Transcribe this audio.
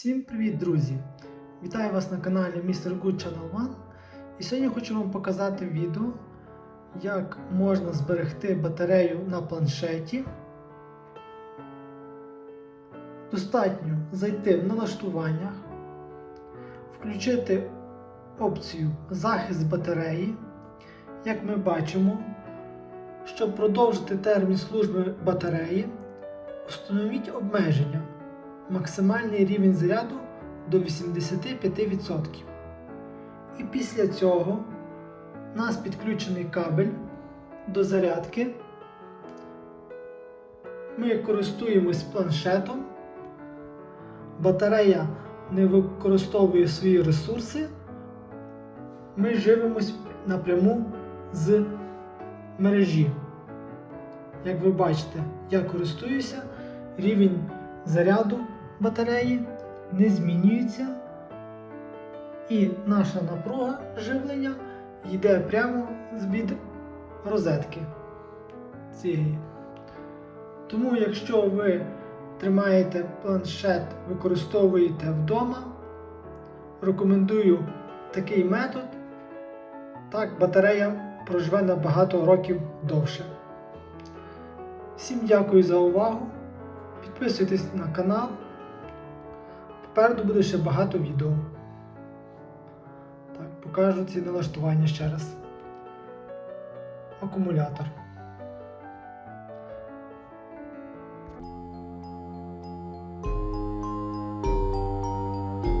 Всім привіт, друзі! Вітаю вас на каналі Mr. Good Channel One. І сьогодні хочу вам показати відео, як можна зберегти батарею на планшеті. Достатньо зайти в налаштуваннях, включити опцію захист батареї. Як ми бачимо, щоб продовжити термін служби батареї, встановіть обмеження максимальний рівень заряду до 85%. І після цього у нас підключений кабель до зарядки. Ми користуємось планшетом. Батарея не використовує свої ресурси. Ми живемось напряму з мережі. Як ви бачите, я користуюся рівень заряду батареї не змінюється, і наша напруга живлення йде прямо від розетки цієї. Тому, якщо ви тримаєте планшет, використовуєте вдома, рекомендую такий метод. Так батарея проживе на багато років довше. Всім дякую за увагу. Підписуйтесь на канал. Попереду буде ще багато відео. Так, покажу ці налаштування ще раз. Акумулятор.